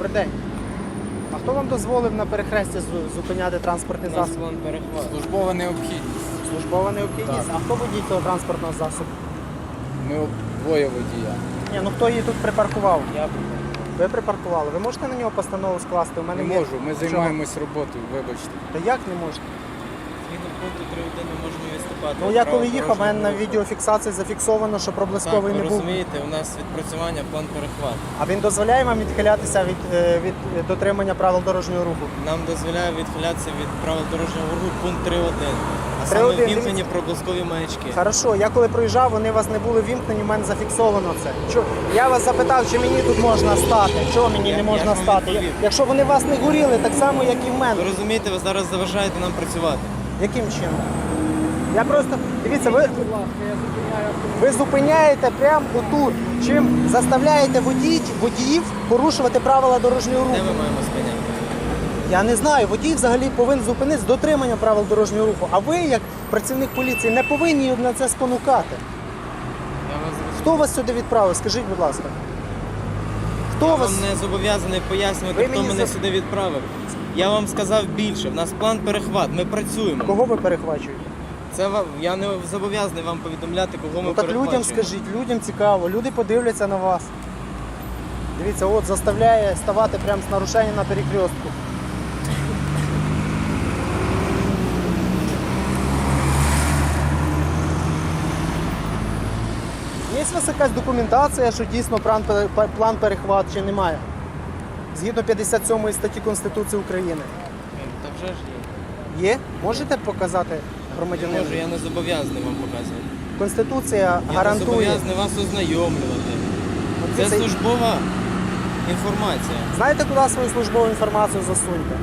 Добрий день. А хто вам дозволив на перехресті зу- зупиняти транспортний засоб? засіб? Службова необхідність. Службова необхідність. Так. А хто водій цього транспортного засобу? Ми двоє водія. Ні, ну хто її тут припаркував? Я Ви припаркували. Ви можете на нього постанову скласти? У мене Не є. можу, ми Чого? займаємось роботою, вибачте. Та як не можете? Пункту 3.1 не можемо виступати. Ну я коли їхав, у мене на відеофіксації зафіксовано, що проблисковий ви не був. розумієте, у нас відпрацювання план перехват. А він дозволяє вам відхилятися від, е, від е, дотримання правил дорожнього руху? Нам дозволяє відхилятися від правил дорожнього руху пункт 3.1. А 3.1, саме дивіться. вімкнені проблискові маячки. Хорошо, я коли проїжджав, вони у вас не були вімкнені, в мене зафіксовано це. Чо- Я вас запитав, чи мені тут можна стати. Чого мені Я- не я можна вам стати? відповів. Якщо вони вас не горіли, так само, як і в Ви мене. розумієте, ви зараз заважаєте нам працювати. Яким чином? Я просто дивіться, ви, ви зупиняєте прямо отут. Чим заставляєте водій, водіїв порушувати правила дорожнього Де руху? ми маємо спиняти? Я не знаю, водій взагалі повинен зупинитися з дотриманням правил дорожнього руху. А ви, як працівник поліції, не повинні на це спонукати. Хто вас сюди відправив? Скажіть, будь ласка. Хто Я вас? вам не зобов'язаний пояснювати, Ви хто мені мене за- сюди відправив. Я вам сказав більше. В нас план перехват. Ми працюємо. Кого ви перехвачуєте? Це вам я не зобов'язаний вам повідомляти, кого ми Ну так людям скажіть, людям цікаво, люди подивляться на вас. Дивіться, от заставляє ставати прямо з нарушенням на перекрестку. Є у вас якась документація, що дійсно план, пере- план перехват чи немає? Згідно 57 статті Конституції України. Та вже ж є. Є? Можете показати громадянину? Я можу, я не зобов'язаний вам показувати. Конституція Я не Я зобов'язаний вас ознайомлювати. Це це- службова інформація. Знаєте, куди свою службову інформацію засуньте?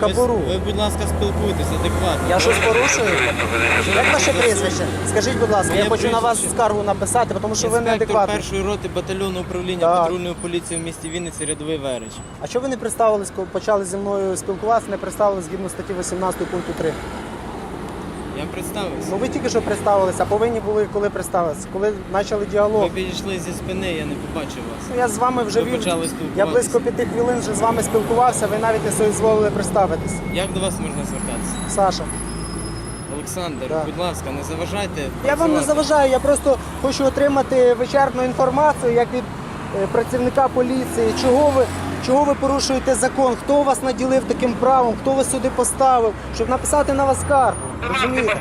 Ви, кабуру. ви, будь ласка, спілкуйтесь адекватно. Я щось порушую? Як ваше прізвище? Скажіть, будь ласка, я хочу на вас скаргу написати, тому що ви не адекватні. першої роти батальйону управління Так. патрульної поліції в місті Вінниці рядовий Верич. А чого ви не представились, коли почали зі мною спілкуватися, не представились згідно статті 18 пункту 3? Я представився. Ну ви тільки що представилися, а повинні були коли представитися, коли почали діалог. Ви підійшли зі спини, я не побачив вас. Ну, Я з вами вже Ви вів. почали Я спілкуватися. близько п'яти хвилин вже з вами спілкувався, ви навіть не соізволили представитись. Як до вас можна звертатися? Саша. Олександр, Так. будь ласка, не заважайте. Я вам не працювати. заважаю, я просто хочу отримати вичерпну інформацію, як від е, працівника поліції, чого ви, чого ви порушуєте закон, хто вас наділив таким правом, хто вас сюди поставив, щоб написати на вас скаргу. Розумієте?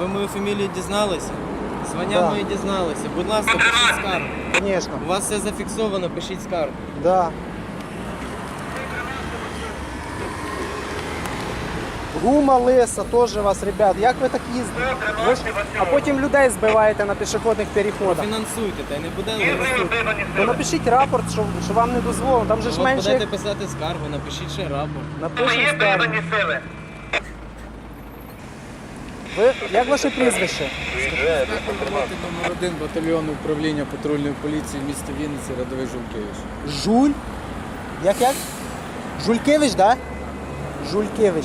Ви мою фамілію дізналися? Звання Да. мої дізналися. Будь ласка, пишіть скаргу. Звісно, У вас все зафіксовано, пишіть скаргу. да. Гума лиса, теж вас, ребят. Як ви так їздите? Ви ж- А потім людей збиваєте на пішохідних переходах. Фінансуйте, та й не буде листу. Ну напишіть рапорт, що, що вам не дозволено. Там же ж менше. будете як- писати скаргу, напишіть ще рапорт. Напишіть скаргу. Ви, як ваше прізвище? Роти номер один батальйону управління патрульної поліції міста Вінниці рядовий Жулкевич. Жуль? Як як? Жулькевич, да? Жулькевич.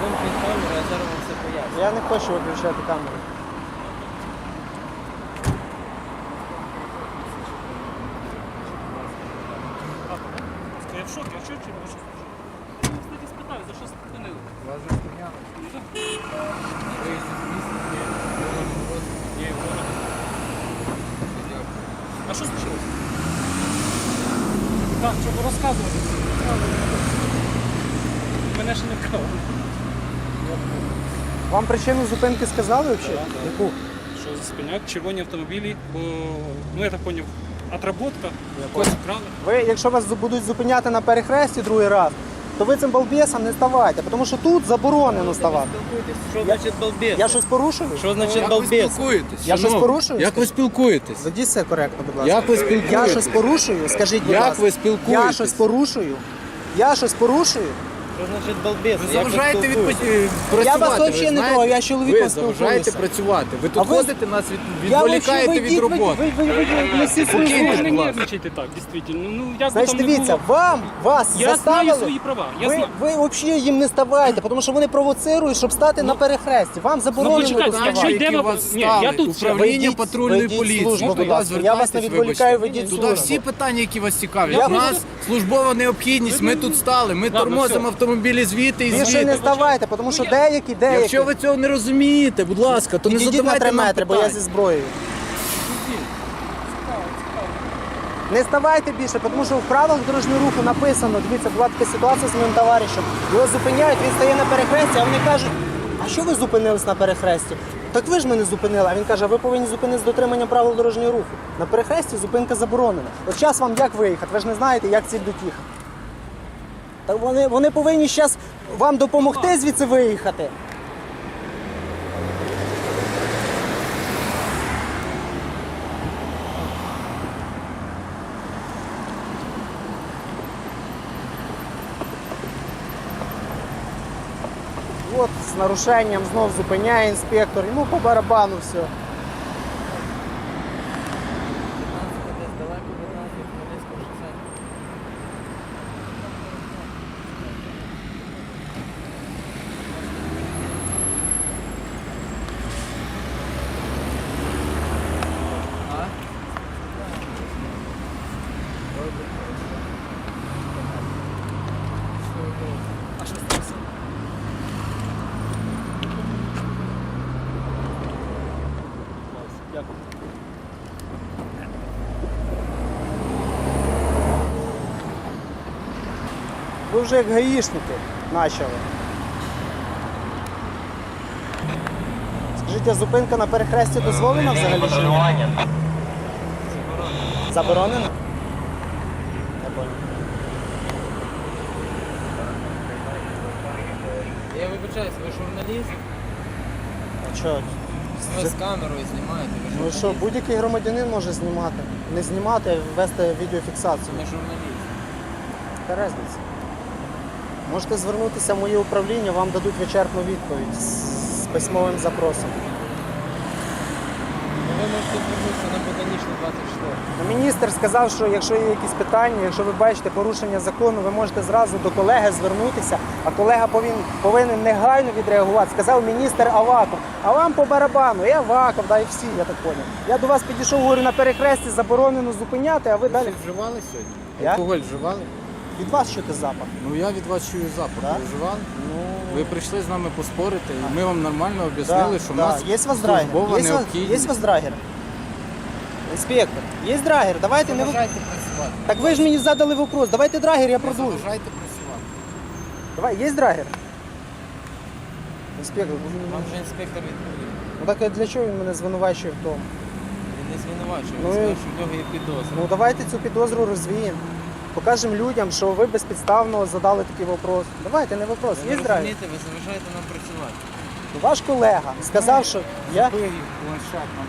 Вимкніть камеру, я зараз вам все поясню. Я не хочу виключати камеру. Я в шокі, а чи? Я кстати, спитаю, за що спинили? Вас А що случилось? Так, що розказувати? Мене ще не вкрали. Вам причину зупинки сказали взагалі? Яку? Що спинять червоні автомобілі, бо, ну я так поняв, отработка, когось вкрали. Ви, якщо вас будуть зупиняти на перехресті другий раз, то ви цим балбесом не ставайте, тому що тут заборонено ставати. Що значить балбес? Я щось порушую? Що значить Як балбес? спілкуєтесь? Я щось порушую? Як ви спілкуєтесь? Ведіть це коректно, будь ласка. Як ви Я спілкуєтесь? щось порушую? Скажіть, будь Як ласка. ви спілкуєтесь? Я щось порушую? Я щось порушую? Що значить балбес? Ви заважаєте відпочити. Я вас взагалі не трогаю, я з чоловіком Ви заважаєте спілкуюся. працювати. Ви тут ви- ходите, нас від, Я відволікаєте від ви- роботи. Ви, ви, ви, ви, несіть свою Покиньте, службу. не будь ласка. нервничайте так, дійсно. Ну, ну, як би Значить, там не дивіться, було. вам, вас Я заставили. знаю свої права. Я ви, знаю. ви взагалі їм не ставайте, тому що вони провоцирують, щоб стати на перехресті. Вам заборонено почекайте, доставати. якщо йде Ні, я тут ще- управління Ведіть- патрульної ведіть поліції. службу, будь ласка. Я вас не вибачте. відволікаю, ведіть Туди службу. всі питання, які вас цікавлять. Я У нас службова необхідність, ми тут стали, ми Ладно, тормозимо все. Автомобілі звідти і Більше не звідти. ставайте, тому що Ну, деякі, деякі. Якщо ви цього не розумієте, будь ласка, то не Відійдіть на задавайте 3 нам метри, бо я питань. зі зброєю. Не ставайте більше, тому що в правилах дорожнього руху написано, дивіться, була така ситуація з моїм товаришем. Його зупиняють, він стає на перехресті, а вони кажуть, а що ви зупинились на перехресті? Так ви ж мене зупинили. А він каже, ви повинні зупинитися з дотриманням правил дорожнього руху. На перехресті зупинка заборонена. От час вам як виїхати? Ви ж не знаєте, як ці будуть їхати. Так вони, вони повинні зараз вам допомогти звідси виїхати. От з нарушенням знов зупиняє інспектор, йому по барабану все. Ви вже як гаїшники почали. Скажіть, а зупинка на перехресті дозволена взагалі? Чи ні? Заборонена? Я понял. Я вибачаюсь, ви журналіст? А що? Ви з камерою знімаєте, ви Ну журналіст. що, будь-який громадянин може знімати. Не знімати, а вести відеофіксацію. Ми журналіст. Яка? Можете звернутися в моє управління, вам дадуть вичерпну відповідь з з письмовим запросом. Ну, Ви можете звернутися на Ботанічну 24. Ну, Міністр сказав, що якщо є якісь питання, якщо ви бачите порушення закону, ви можете зразу до колеги звернутися, а колега повинен, повинен негайно відреагувати. Сказав міністр Аваков. А вам по барабану, я Аваков, да і всі, я так поняв. Я до вас підійшов, говорю, на перехресті заборонено зупиняти, а ви далі. Ви вживали сьогодні? Я? Алкоголь вживали? Від вас чути запах. Ну я від вас чую запах. Да? Ви вживали? Ну, Ви прийшли з нами поспорити, і ми вам нормально об'яснили, що в да. нас Є у вас драгер? службова Є, у вас- необхідність. є у вас драгер? Інспектор, є драгер, давайте не ви- Заважайте працювати. Так ви ж мені задали вопрос, давайте драгер, я продую. Заважайте працювати. Давай, є драгер? Інспектор, Вам вже інспектор відповів. ну так а для чого він мене звинувачує в тому? Він не звинувачує, Ну, він і- сказав, що в нього є підозра. Ну давайте цю підозру розвіємо. Покажемо людям, що ви безпідставно задали такий вопрос. Давайте, не вопрос. Ви Є не розумієте, ви заважаєте нам працювати. Ваш колега сказав, що я. планшет нам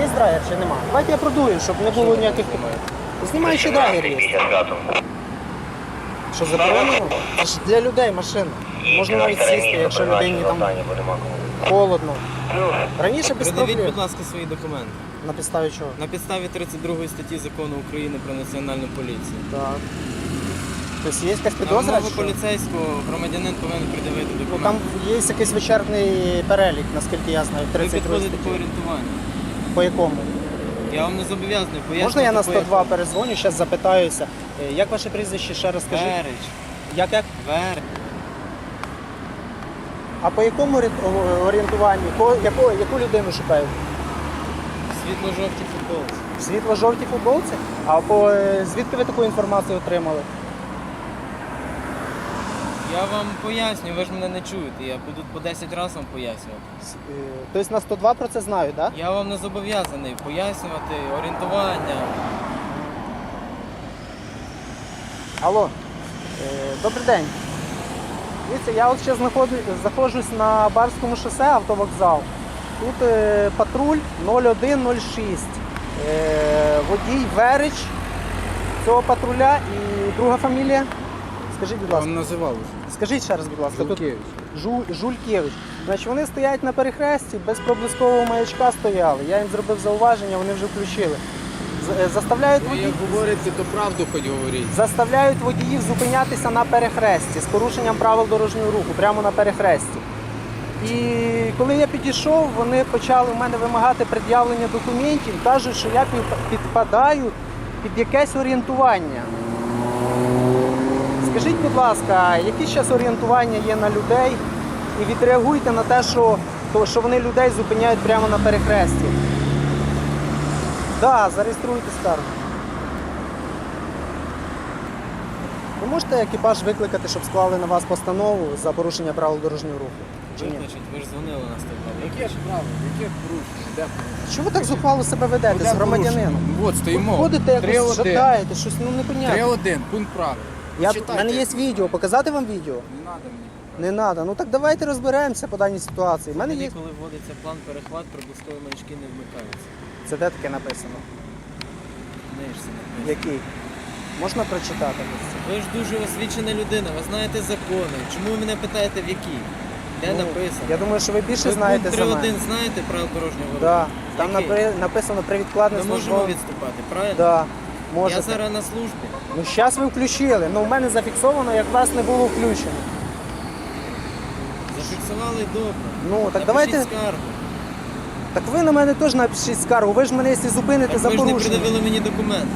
Є драгер чи нема? Давайте я продую, щоб не було ніяких. Знімай, що драгер є. Що заборонено? Це ж для людей машина. Можна навіть сісти, якщо людині там холодно. Раніше без Придивіть, проблем. будь ласка, свої документи. На підставі чого? На підставі 32 статті закону України про національну поліцію. Так. Тобто є якась На підозра? вимогу чи що? поліцейського громадянин повинен придивити Ну, документи. там є якийсь вичерпний перелік, наскільки я знаю, Ви 32 підходите по орієнтуванню. По якому? Я вам не зобов'язаний пояснити. Можна я на по 102 якому. перезвоню, зараз запитаюся. Е, Як ваше прізвище ще раз скажіть? Верич. Як як? Верич. А по якому орі- о- орієнтуванні? Ко- яку, яку людину шукають? Світло-жовті футболці. Світло-жовтій футболці? А по е, звідки ви таку інформацію отримали? Я вам поясню, ви ж мене не чуєте. Я буду по 10 разів вам пояснювати. С- е, Тобто на 102 про це знають, так? Да? Я вам не зобов'язаний пояснювати орієнтування. Алло, е, добрий день. Дивіться, я от ще знаходжу, знаходжусь на Барському шосе автовокзал. Тут е, патруль 0106. Е, водій Верич цього патруля і друга фамілія. Скажіть, будь ласка. вам називав вже. Скажіть ще раз, будь ласка. Тут Жулкевич. Жу, Жулькевич. Значить, вони стоять на перехресті, без проблискового маячка стояли. Я їм зробив зауваження, вони вже включили. Е, Заставляють Ви водіїв, як говорите, то правду хоч говоріть. заставляють водіїв зупинятися на перехресті з порушенням правил дорожнього руху, прямо на перехресті. І коли я підійшов, вони почали в мене вимагати пред'явлення документів, кажуть, що я підпадаю під якесь орієнтування. Скажіть, будь ласка, які зараз орієнтування є на людей? І відреагуйте на те, що, то, що вони людей зупиняють прямо на перехресті. Так, да, зареєструйте скаргу. Ви можете екіпаж викликати, щоб склали на вас постанову за порушення правил дорожнього руху? Чи ні? Викличуть, ви ж дзвонили на 102. Яке ж право? Яке порушення? Де порушення? Чого ви так зухвало себе ведете з громадянином? От стоїмо. Ходите якось 3-1. жадаєте, щось ну непонятно. 3-1, пункт правил. Я, в Читайте. мене є відео, показати вам відео? Не треба мені. Не треба. Ну так давайте розберемося по даній ситуації. У мене є. Коли вводиться план перехват, проблискові маячки не вмикаються. Це де таке написано? Книжці написано. Який? Можна прочитати? Ви ж дуже освічена людина, ви знаєте закони. Чому ви мене питаєте в якій? Де Ну, написано? Я думаю, що ви більше ви знаєте за 3.1 мене. знаєте правил дорожнього руху? Да. Там Який? напри- написано при відкладне Ми можемо відступати, правильно? Да, Я можете. зараз на службі. Ну зараз ви включили. Ну в мене зафіксовано, як вас не було включено. Зафіксували добре. Ну так Напишіть давайте. скаргу. Так ви на мене теж напишіть скаргу. Ви ж мене якщо зупините за ви ж не порушення. придавили мені документи.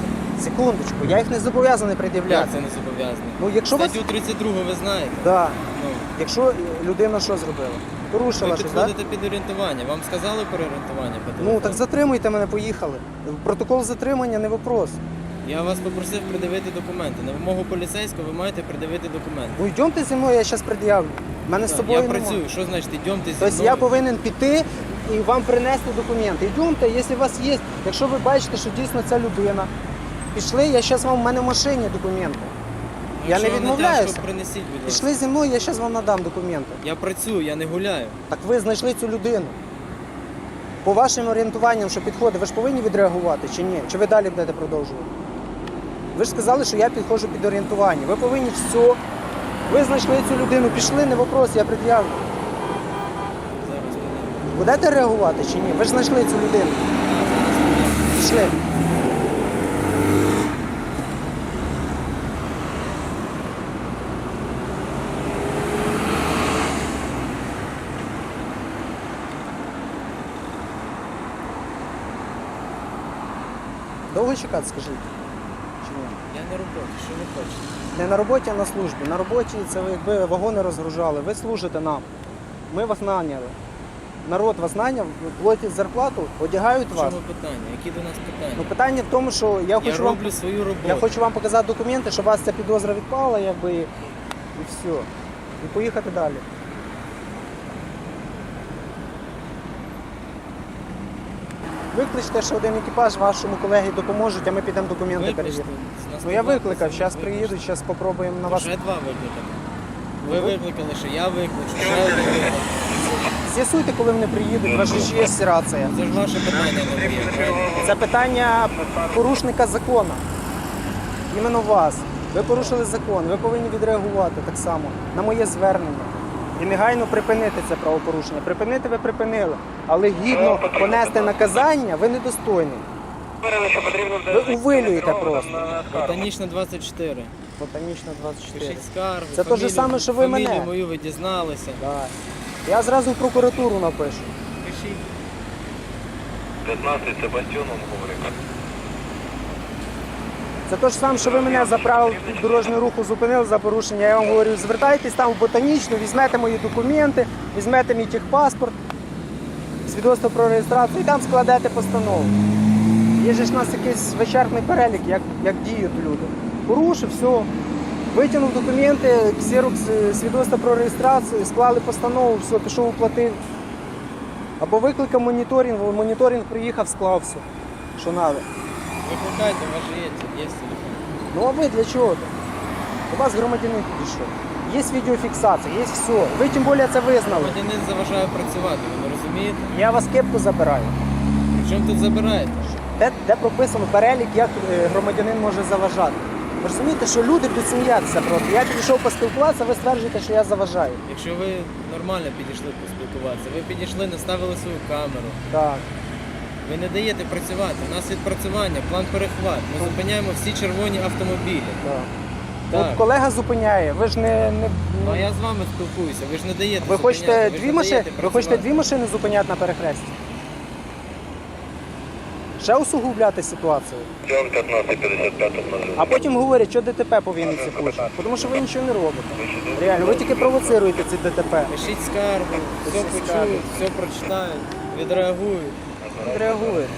Секундочку, я їх не зобов'язаний Як це не зобов'язаний? Ну якщо вас. Статтю 32 ви знаєте. Да. Ну, Якщо людина що зробила? Порушила ви щось, так? підходите під орієнтування. Вам сказали про орієнтування по Ну телефону? так затримуйте мене, поїхали. Протокол затримання не вопрос. Я вас попросив придивити документи. На вимогу поліцейського ви маєте придивити документи. Ну йдемте зі мною, я зараз пред'явлю. Мене з Так, собою я немає. працюю. Що значить йдемте зі Тобто мною? я повинен піти і вам принести документи. Йдемте, якщо у вас є, якщо ви бачите, що дійсно ця людина. Пішли, я зараз вам в мене в машині документи. Ну, я не відмовляюся. принесіть, будь ласка. Пішли зі мною, я зараз вам надам документи. Я працюю, я не гуляю. Так ви знайшли цю людину. По вашим орієнтуванням, що підходить, ви ж повинні відреагувати чи ні? Чи ви далі будете продовжувати? Ви ж сказали, що я підходжу під орієнтування. Ви повинні все. Ви знайшли цю людину, пішли, не вопрос, я пред'явлю. Будете реагувати чи ні? Ви ж знайшли цю людину. Пішли. Довго чекати, скажіть? Чи ні? Я на роботі, що ви хочете? Не на роботі, а на службі. На роботі це ви якби вагони розгружали. Ви служите нам. Ми вас наняли. Народ вас наняв, платять зарплату, одягають В вас. чому питання? Які до нас питання? Ну питання в тому, що я я хочу вам роблю свою роботу. я хочу вам показати документи, щоб у вас ця підозра відпала, якби і, все. І поїхати далі. Викличте ще один екіпаж, вашому колегі допоможуть, а ми підемо документи Викличте, перевіримо. з нас Ну я викликав, зараз викличте. приїдуть, зараз спробуємо на вас. Ще два викликали. Ви Ну, викликали, що я викличу, ще один викликав. З'ясуйте, коли вони приїдуть, вас ж є рація. Це ж ваше питання, не. Це питання порушника закону. Іменно вас. Ви порушили закон, ви повинні відреагувати так само на моє звернення. І негайно припинити це правопорушення. Припинити ви припинили, але гідно понести наказання ви недостойні. Ви увилюєте просто. Ботанічна 24. Ботанічна 24. Пишіть скаргу. Це те ж фамілію- саме, що ви фамілію мене. мою ви дізналися. Да. Я зразу в прокуратуру напишу. Пишіть. 15 Себастьоном говорить. Це те ж саме, що ви мене за правил дорожнього руху зупинили за порушення. Я вам говорю, звертайтесь там в ботанічну, візьмете мої документи, візьмете мій техпаспорт, свідоцтво про реєстрацію і там складете постанову. Є ж у нас якийсь вичерпний перелік, як, як діють люди. Порушив, все. Витягнув документи, ксерокс, е, свідоцтво про реєстрацію, склали постанову, все, пішов оплатив. Або викликав моніторинг, моніторинг приїхав, склав все, що треба. Викликайте, у вас же є, є телефон. Ну а ви для чого? До вас громадянин підійшов. є відеофіксація, є все. Ви тим більше це визнали. Громадянин заважає працювати, ви не розумієте? Я вас кепку забираю. При чому тут забираєте? Де, де прописано перелік, як е, громадянин може заважати. Ви розумієте, що люди будуть сміятися просто. Я підійшов поспілкуватися, ви стверджуєте, що я заважаю. Якщо ви нормально підійшли поспілкуватися, ви підійшли, наставили свою камеру, Так. ви не даєте працювати. У нас відпрацювання, план перехват. Ми зупиняємо всі червоні автомобілі. так. От колега зупиняє, ви ж не. не, Ну а я з вами спілкуюся, ви ж не даєте. Ви зупиняти, хочете ви ж дві не машини? даєте Ви хочете працювати. дві машини зупиняти на перехресті? Ще усугубляти ситуацію. Цьом 1555 множина. А потім говорять, що ДТП по Вінниці хоче. Тому що ви нічого не робите. Реально, ви тільки провоцируєте ці ДТП. Пишіть скаргу, все почують, все прочитають, відреагують. Реагуєте.